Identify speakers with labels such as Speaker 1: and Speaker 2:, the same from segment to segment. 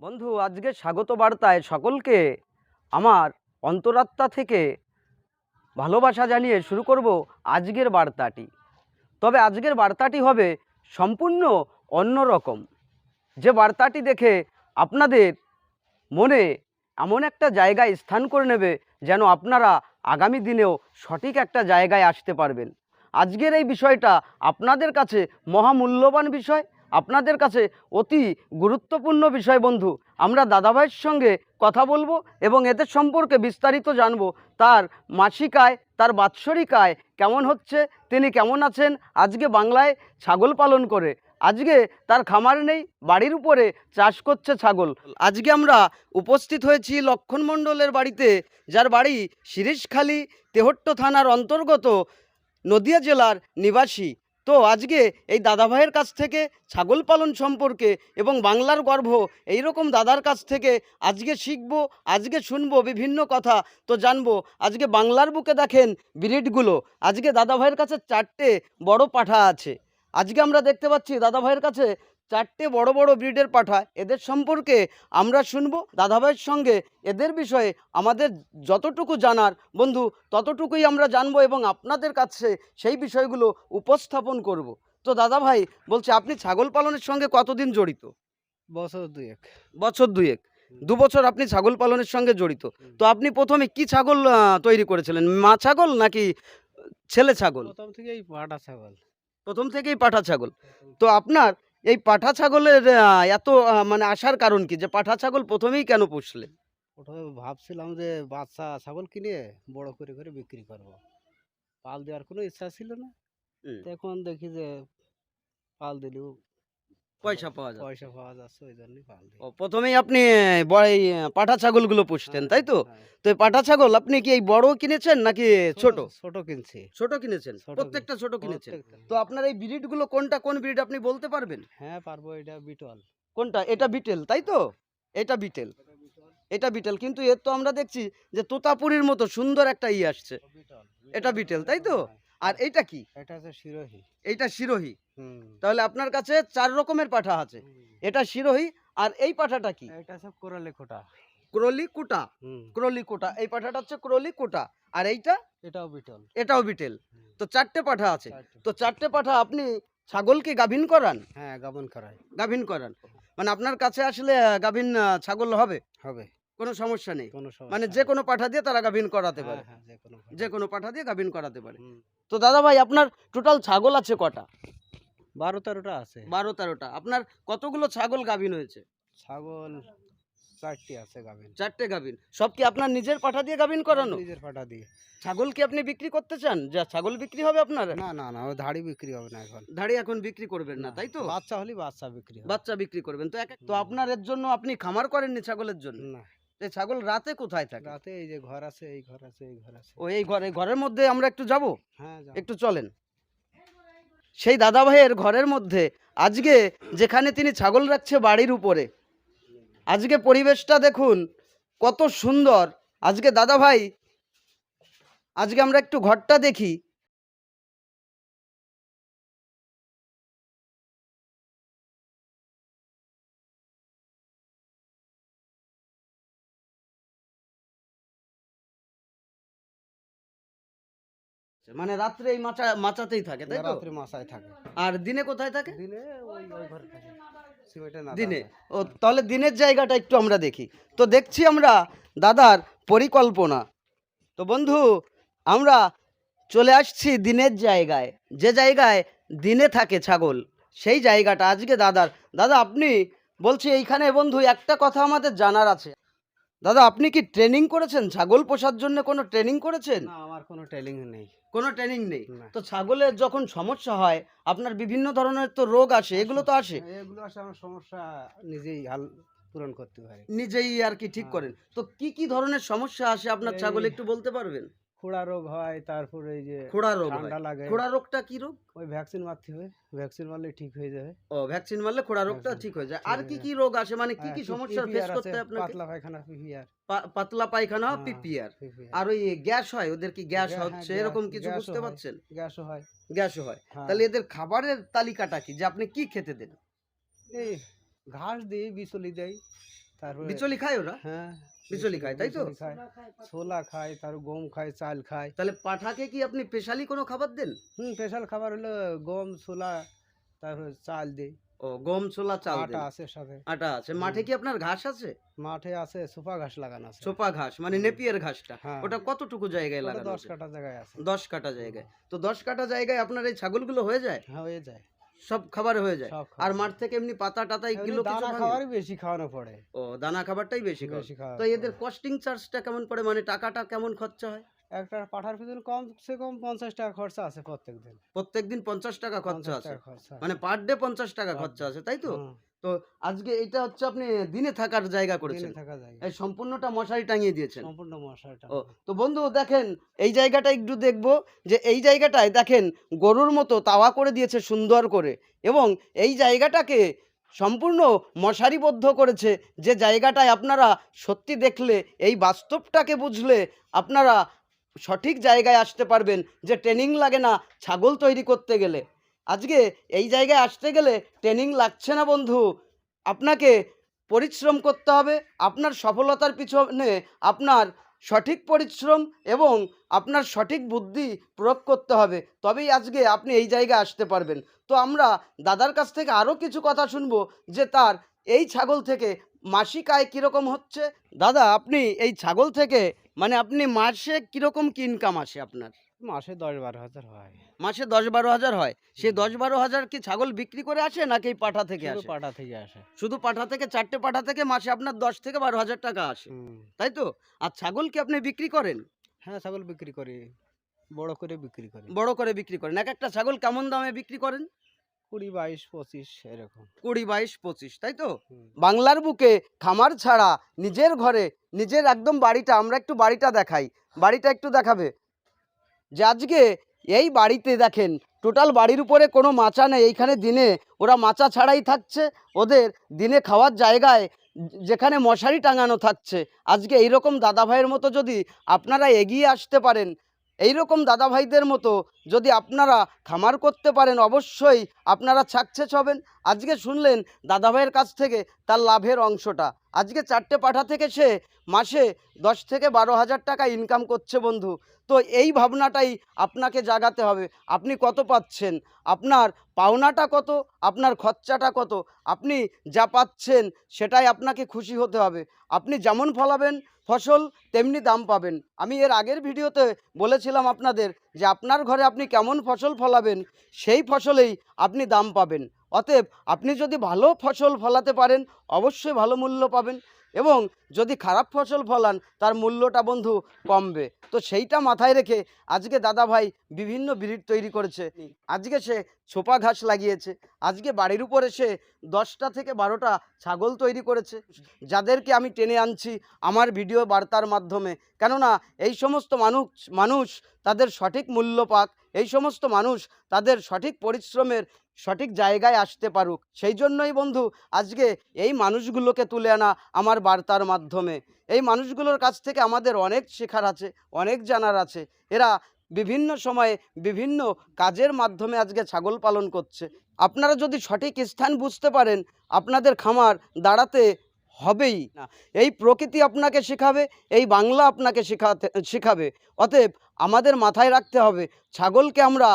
Speaker 1: বন্ধু, আজকে স্বাগত বার্তায় সকলকে আমার অন্তরাত্মা থেকে ভালোবাসা জানিয়ে শুরু করব আজকের বার্তাটি। তবে আজকের বার্তাটি হবে সম্পূর্ণ অন্যরকম। যে বার্তাটি দেখে আপনাদের মনে এমন একটা জায়গায় স্থান করে নেবে যেন আপনারা আগামী দিনেও সঠিক একটা জায়গায় আসতে পারবেন। আজকের এই বিষয়টা আপনাদের কাছে মহামূল্যবান বিষয়। আপনাদের কাছে অতি গুরুত্বপূর্ণ বিষয়, বন্ধু। আমরা দাদাভাইয়ের সঙ্গে কথা বলব এবং এদের সম্পর্কে বিস্তারিত জানব। তার মাসিক আয় তার বাৎসরিক আয় কেমন হচ্ছে, তিনি কেমন আছেন, আজকে বাংলায় ছাগল পালন করে। আজকে তার খামার নেই, বাড়ির উপরে চাষ করছে ছাগল। আজকে আমরা উপস্থিত হয়েছি লক্ষণ মণ্ডলের বাড়িতে, যার বাড়ি শিরিশখালী তেহট্ট থানার অন্তর্গত নদিয়া জেলার নিবাসী। তো আজকে এই দাদাভাইয়ের কাছ থেকে ছাগল পালন সম্পর্কে এবং বাংলার গর্ভ এই রকম দাদার কাছ থেকে আজকে শিখব, আজকে শুনব বিভিন্ন কথা। তো জানব, আজকে বাংলার বুকে দেখেন ব্রিডগুলো। আজকে দাদাভাইয়ের কাছে চারটে বড় পাঠা আছে। আজকে আমরা দেখতে পাচ্ছি দাদাভাইয়ের কাছে চারটে বড় বড় ব্রিডের পাঠা। এদের সম্পর্কে আমরা শুনব। দাদাভাইয়ের সঙ্গে এদের বিষয়ে আমাদের যতটুকু জানার বন্ধু ততটুকুই আমরা জানব এবং আপনাদের কাছে সেই বিষয়গুলো উপস্থাপন করব। তো দাদা ভাই বলছে আপনি ছাগল পালনের সঙ্গে কতদিন জড়িত?
Speaker 2: বছর দুয়েক।
Speaker 1: বছর দুয়েক। দু বছর আপনি ছাগল পালনের সঙ্গে জড়িত। তো আপনি প্রথমে কি ছাগল তৈরি করেছিলেন? মা ছাগল নাকি ছেলে ছাগল?
Speaker 2: প্রথম থেকেই পাটা ছাগল।
Speaker 1: প্রথম থেকেই পাঠা ছাগল। তো আপনার এই পাঠা ছাগলের এত মানে আসার কারণ কি? যে পাঠা ছাগল প্রথমেই কেন পুষলে?
Speaker 2: প্রথমে ভাবছিলাম যে বাচ্চা ছাগল কিনে বড় করে করে বিক্রি করব। পাল দেওয়ার কোনো ইচ্ছা ছিল না। এখন দেখি যে পাল দিলেও
Speaker 1: পয়সা পাওয়া যায়
Speaker 2: পয়সা পাওয়া যাচ্ছে ওই জন্যই পাল দিই।
Speaker 1: ও, প্রথমেই আপনি বড় এই পাঠা ছাগলগুলো পুষতেন তাই তো?
Speaker 2: হ্যাঁ,
Speaker 1: তো এই পাঠা ছাগল আপনি কি এই বড় কিনেছেন নাকি ছোট
Speaker 2: ছোট? কিনছি।
Speaker 1: ছোট কিনেছেন?
Speaker 2: ছোট
Speaker 1: প্রত্যেকটা ছোট কিনেছেন?
Speaker 2: প্রত্যেকটা।
Speaker 1: তো আপনার এই ব্রিডগুলো কোনটা কোন ব্রিড আপনি বলতে পারবেন?
Speaker 2: হ্যাঁ পারব এটা বিটল।
Speaker 1: কোনটা? এটা বিটেল তাই তো? এটা বিটেল। এটা বিটেল। কিন্তু এর তো আমরা দেখছি যে তোতাপুরির মতো সুন্দর একটা ই আসছে। এটা বিটেল, তাই তো? আর এইটা কি?
Speaker 2: এটা হচ্ছে শিরোহী।
Speaker 1: এইটা শিরোহী। তাহলে আপনার কাছে চার রকমের পাঠা আছে। এটা শিরোহী আর এই পাঠাটা কি?
Speaker 2: এটা কোরালে
Speaker 1: ক্রলি কোটা। ক্রলি কোটা এই পাঠাটা হচ্ছে ক্রলি কোটা আর এইটা?
Speaker 2: এটাও বিটল।
Speaker 1: এটাও বিটেল। তো চারটে পাঠা আছে। তো চারটে পাঠা আপনি ছাগলকে গাভিন করান?
Speaker 2: হ্যাঁ গাবন করায়
Speaker 1: গাভিন করান। মানে আপনার কাছে আসলে গাভিন ছাগল হবে?
Speaker 2: হবে।
Speaker 1: কোনো সমস্যা নেই। মানে যে কোনো পাঠা দিয়ে তারা গাভিন করাতে
Speaker 2: হ্যাঁ,
Speaker 1: পারে।
Speaker 2: হ্যাঁ, যে কোনো
Speaker 1: পাঠা। দিয়ে গাভিন করাতে পারে। তো দাদা ভাই আপনার টোটাল ছাগল আছে কটা?
Speaker 2: বারো তেরোটা আছে।
Speaker 1: বারো তেরোটা আপনার কতগুলো ছাগল গাভিন হয়েছে?
Speaker 2: ছাগল চারটি আছে গাভিন।
Speaker 1: চারটে গাভিন। সব কি আপনার নিজের পাঠা দিয়ে গাভিন করানো?
Speaker 2: নিজের ফাটা দিয়ে।
Speaker 1: ছাগল কি আপনি বিক্রি করতে চান? যা ছাগল বিক্রি হবে আপনার?
Speaker 2: না না না ধাড়ি বিক্রি হবে না এখন।
Speaker 1: ধাড়ি এখন বিক্রি করবেন না তাই তো?
Speaker 2: বাচ্চা হলে বাচ্চা বিক্রি
Speaker 1: বাচ্চা বিক্রি করবেন। তো এক তো আপনার এর জন্য আপনি খামার করেননি ছাগলের জন্য?
Speaker 2: না।
Speaker 1: এই ছাগল রাতে কোথায় থাকে?
Speaker 2: রাতে এই যে ঘর আছে এই ঘর আছে এই ঘর আছে।
Speaker 1: ও এই ঘরে ঘরের মধ্যে আমরা একটু যাব?
Speaker 2: হ্যাঁ
Speaker 1: একটু চলেন। সেই দাদাভাইয়ের ঘরের মধ্যে আজকে যেখানে তিনি ছাগল রাখছে বাড়ির উপরে। আজকে পরিবেশটা দেখুন, কত সুন্দর। আজকে দাদাভাই, আজকে আমরা একটু ঘরটা দেখি। মানে রাত্রে এই মাচা মাচাতেই থাকে তাই তো?
Speaker 2: রাত্রে মাসায় থাকে।
Speaker 1: আর দিনে কোথায় থাকে?
Speaker 2: দিনে ওই ওই ঘরে থাকে।
Speaker 1: দিনে। ও তাহলে দিনের জায়গাটা একটু আমরা দেখি। তো দেখছি আমরা দাদার পরিকল্পনা। তো বন্ধু আমরা চলে আসছি দিনের জায়গায়। যে জায়গায় দিনে থাকে ছাগল সেই জায়গাটা আজকে দাদার। দাদা আপনি বলছি এইখানে বন্ধু একটা কথা আমাদের জানার আছে। দাদা আপনি কি ট্রেনিং করেছেন? ছাগল পোষার জন্য কোনো ট্রেনিং করেছেন?
Speaker 2: না আমার কোনো ট্রেনিং নেই।
Speaker 1: কোনো ট্রেনিং নেই? তো ছাগলের যখন সমস্যা হয় আপনার বিভিন্ন ধরনের তো রোগ আসে এগুলো তো আসে।
Speaker 2: এগুলো আসে আমার সমস্যা নিজেই হাল পূরণ করতে পারি
Speaker 1: নিজেই আর কি ঠিক
Speaker 2: হ্যাঁ।
Speaker 1: করেন? তো কি কি ধরনের সমস্যা আসে আপনার ছাগল একটু বলতে পারবেন?
Speaker 2: খোড়া রোগ হয় তারপরে এই যে
Speaker 1: খোড়া রোগ
Speaker 2: ঠান্ডা লাগে।
Speaker 1: খোড়া রোগটা কি রোগ?
Speaker 2: ওই ভ্যাকসিন মারতে হবে ভ্যাকসিন মারলে ঠিক হয়ে যাবে।
Speaker 1: ও ভ্যাকসিন মারলে খোড়া রোগটা
Speaker 2: হ্যাঁ,
Speaker 1: ঠিক হয়ে যায়। আর
Speaker 2: হয়ে
Speaker 1: কি। কি রোগ আসে? মানে কি
Speaker 2: হ্যাঁ,
Speaker 1: কি সমস্যা ফেস করতে আপনাকে?
Speaker 2: পাতলা পায়খানা পিপিআর
Speaker 1: পাতলা পায়খানা
Speaker 2: হ্যাঁ,
Speaker 1: পিপিআর
Speaker 2: পিপিআর
Speaker 1: আর ওই গ্যাস হয়? ওদের কি গ্যাস
Speaker 2: হ্যাঁ,
Speaker 1: হচ্ছে? এরকম কিছু বুঝতে
Speaker 2: হয়।
Speaker 1: পারছেন?
Speaker 2: গ্যাসও হয়।
Speaker 1: গ্যাসও হয়।
Speaker 2: হ্যাঁ।
Speaker 1: তাহলে এদের খাবারের তালিকাটা কি? যে আপনি কি খেতে দেন?
Speaker 2: এই ঘাস দিই বিচলি দেই তারপরে
Speaker 1: বিচলি খায় ওরা?
Speaker 2: হ্যাঁ।
Speaker 1: বিচলি খায়, তাই তো?
Speaker 2: খায় ছোলা খায় তারপর গম খায় চাল খায়।
Speaker 1: তাহলে পাঠাকে কি আপনি স্পেশালি কোনো খাবার দেন?
Speaker 2: হুম স্পেশাল খাবার হলো গম ছোলা তারপরে চাল দিই।
Speaker 1: ও গম ছোলা চাল
Speaker 2: আটা আছে সাথে।
Speaker 1: আটা আছে। মাঠে কি আপনার ঘাস আছে?
Speaker 2: মাঠে আছে সোফা ঘাস লাগানো আছে।
Speaker 1: চোপা ঘাস মানে নেপিয়ার ঘাসটা।
Speaker 2: হ্যাঁ।
Speaker 1: ওটা কতটুকু জায়গায় লাগানো
Speaker 2: দশ
Speaker 1: আছে?
Speaker 2: কাটা জায়গায় আছে।
Speaker 1: দশ কাটা জায়গায়। তো দশ কাটা জায়গায় আপনার এই ছাগলগুলো হয়ে যায়?
Speaker 2: হ্যাঁ হয়ে যায়।
Speaker 1: সব খাবার হয়ে যায়। আর মাঠ থেকে এমনি পাতা টাতা এগুলো
Speaker 2: দানা
Speaker 1: ভাঙে?
Speaker 2: বেশি খাওয়ানো পড়ে।
Speaker 1: ও দানা খাবারটাই বেশি খাওয়া তো এদের কস্টিং চার্জটা কেমন পড়ে? মানে টাকাটা কেমন খরচা হয়?
Speaker 2: একটা পাঠার পিছনে কম সে কম পঞ্চাশ টাকা খরচা আছে প্রত্যেক দিন
Speaker 1: টাকা খরচা
Speaker 2: পঞ্চাশ
Speaker 1: আছে।
Speaker 2: টাকা খরচা আছে।
Speaker 1: মানে পার ডে পঞ্চাশ টাকা খরচা আছে তাই তো? তো আজকে এটা হচ্ছে আপনি দিনে থাকার জায়গা করেছেন।
Speaker 2: থাকা যায়
Speaker 1: এই সম্পূর্ণটা মশারি টাঙিয়ে দিয়েছেন।
Speaker 2: সম্পূর্ণ মশারিটা
Speaker 1: ও তো বন্ধু দেখেন এই জায়গাটা একটু দেখব যে এই জায়গাটায় দেখেন গরুর মতো তাওয়া করে দিয়েছে সুন্দর করে এবং এই জায়গাটাকে সম্পূর্ণ মশারিবদ্ধ করেছে যে জায়গাটায় আপনারা সত্যি দেখলে এই বাস্তবটাকে বুঝলে আপনারা সঠিক জায়গায় আসতে পারবেন যে ট্রেনিং লাগে না ছাগল তৈরি করতে গেলে। আজকে এই জায়গায় আসতে গেলে ট্রেনিং লাগছে না বন্ধু। আপনাকে পরিশ্রম করতে হবে, আপনার সফলতার পিছনে আপনার সঠিক পরিশ্রম এবং আপনার সঠিক বুদ্ধি প্রয়োগ করতে হবে, তবেই আজকে আপনি এই জায়গায় আসতে পারবেন। তো আমরা দাদার কাছ থেকে আরও কিছু কথা শুনব, যে তার এই ছাগল থেকে মাসিক আয় কীরকম হচ্ছে? দাদা, আপনি এই ছাগল থেকে মানে আপনি মাসে কীরকম কি ইনকাম আসে আপনার?
Speaker 2: মাসে দশ বারো হাজার হয়।
Speaker 1: মাসে দশ বারো হাজার হয়? সেই দশ বারো হাজার কি ছাগল বিক্রি করে আসে নাকি পাঠা থেকে আসে?
Speaker 2: পাঠা থেকে আসে।
Speaker 1: শুধু পাঠা থেকে চারটে পাঠা থেকে মাসে আপনার দশ থেকে বারো হাজার টাকা আসে। তাই তো? আর ছাগল কি আপনি বিক্রি করেন?
Speaker 2: হ্যাঁ ছাগল বিক্রি করি। বড় করে বিক্রি করি।
Speaker 1: বড় করে বিক্রি করেন। এক একটা ছাগল কেমন দামে বিক্রি করেন?
Speaker 2: কুড়ি বাইশ পঁচিশ এরকম।
Speaker 1: কুড়ি বাইশ পঁচিশ তাই তো? বাংলার বুকে খামার ছাড়া নিজের ঘরে নিজের একদম বাড়িটা আমরা একটু বাড়িটা দেখাই। বাড়িটা একটু দেখাবে। যে আজকে এই বাড়িতে দেখেন টোটাল বাড়ির উপরে কোনো মাচা নেই। এইখানে দিনে ওরা মাচা ছাড়াই থাকছে। ওদের দিনে খাওয়ার জায়গায় যেখানে মশারি টাঙানো থাকছে। আজকে এইরকম দাদা ভাইয়ের মতো যদি আপনারা এগিয়ে আসতে পারেন এই রকম দাদা ভাইদের মতো যদি আপনারা খামার করতে পারেন, অবশ্যই আপনারা সাকসেস হবেন। আজকে শুনলেন দাদা ভাইয়ের কাছ থেকে তার লাভের অংশটা। আজকে চারটে পাঠা থেকে সে মাসে দশ থেকে বারো হাজার টাকা ইনকাম করছে বন্ধু। তো এই ভাবনাটাই আপনাকে জাগাতে হবে। আপনি কত পাচ্ছেন? আপনার পাওনাটা কত? আপনার খরচাটা কত? আপনি যা পাচ্ছেন সেটাই আপনাকে খুশি হতে হবে। আপনি যেমন ফলাবেন ফসল তেমনি দাম পাবেন। আমি এর আগের ভিডিওতে বলেছিলাম আপনাদের যে আপনার ঘরে আপনি কেমন ফসল ফলাবেন, সেই ফসলেই আপনি দাম পাবেন। অতএব আপনি যদি ভালো ফসল ফলাতে পারেন, অবশ্যই ভালো মূল্য পাবেন। এবং যদি খারাপ ফসল ফলান, তার মূল্যটা বন্ধু কমবে। তো সেইটা মাথায় রেখে আজকে দাদা ভাই বিভিন্ন ব্রিড তৈরি করেছে। আজকে সে ছোপা ঘাস লাগিয়েছে। আজকে বাড়ির উপরে সে দশটা থেকে বারোটা ছাগল তৈরি করেছে। যাদেরকে আমি টেনে আনছি আমার ভিডিও বার্তার মাধ্যমে। কেননা এই সমস্ত মানুষ মানুষ তাদের সঠিক মূল্য পাক এই সমস্ত মানুষ তাদের সঠিক পরিশ্রমের সঠিক জায়গায় আসতে পারুক। সেই জন্যই বন্ধু, আজকে এই মানুষগুলোকে তুলে আনা আমার বার্তার মাধ্যমে। এই মানুষগুলোর কাছ থেকে আমাদের অনেক শেখার আছে, অনেক জানার আছে। এরা বিভিন্ন সময়ে বিভিন্ন কাজের মাধ্যমে আজকে ছাগল পালন করছে। আপনারা যদি সঠিক স্থান বুঝতে পারেন, আপনাদের খামার দাঁড়াতে হবেই না। এই প্রকৃতি আপনাকে শেখাবে, এই বাংলা আপনাকে শেখাতে, শেখাবে। অতএব আমাদের মাথায় রাখতে হবে, ছাগলকে আমরা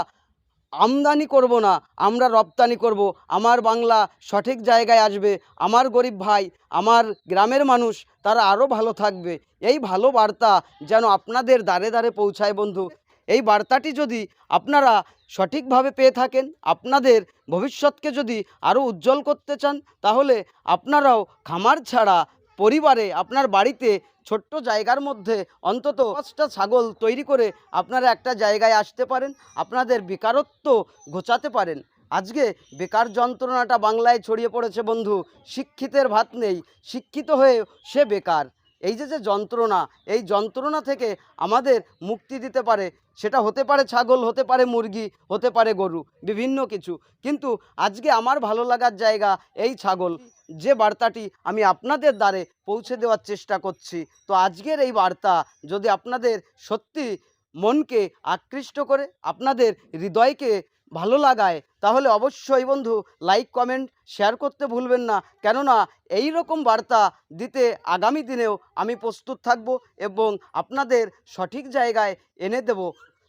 Speaker 1: আমদানি করব না, আমরা রপ্তানি করব। আমার বাংলা সঠিক জায়গায় আসবে, আমার গরিব ভাই, আমার গ্রামের মানুষ, তারা আরও ভালো থাকবে। এই ভালো বার্তা যেন আপনাদের দ্বারে দ্বারে পৌঁছায় বন্ধু। এই বার্তাটি যদি আপনারা সঠিকভাবে পেয়ে থাকেন, আপনাদের ভবিষ্যৎকে যদি আরও উজ্জ্বল করতে চান, তাহলে আপনারাও খামার ছাড়া পরিবারে আপনার বাড়িতে ছোট্ট জায়গার মধ্যে অন্তত পাঁচটা ছাগল তৈরি করে আপনারা একটা জায়গায় আসতে পারেন, আপনাদের বেকারত্ব ঘোচাতে পারেন। আজকে বেকার যন্ত্রণাটা বাংলায় ছড়িয়ে পড়েছে বন্ধু, শিক্ষিতের ভাত নেই, শিক্ষিত হয়ে সে বেকার। এই যে যে যন্ত্রণা, এই যন্ত্রণা থেকে আমাদের মুক্তি দিতে পারে, সেটা হতে পারে ছাগল, হতে পারে মুরগি, হতে পারে গরু, বিভিন্ন কিছু। কিন্তু আজকে আমার ভালো লাগার জায়গা এই ছাগল। যে বার্তাটি আমি আপনাদের দ্বারে পৌঁছে দেওয়ার চেষ্টা করছি, তো আজকের এই বার্তা যদি আপনাদের সত্যি মনকে আকৃষ্ট করে, আপনাদের হৃদয়কে ভালো লাগায়, তাহলে অবশ্যই বন্ধু লাইক কমেন্ট শেয়ার করতে ভুলবেন না। কেননা এই রকম বার্তা দিতে আগামী দিনেও আমি প্রস্তুত থাকব এবং আপনাদের সঠিক জায়গায় এনে দেব।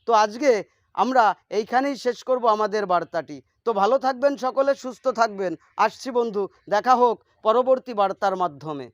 Speaker 1: তো আজকে আমরা এইখানেই শেষ করব আমাদের বার্তাটি। তো ভালো থাকবেন সকলে, সুস্থ থাকবেন। আসছি বন্ধু, দেখা হোক পরবর্তী বার্তার মাধ্যমে।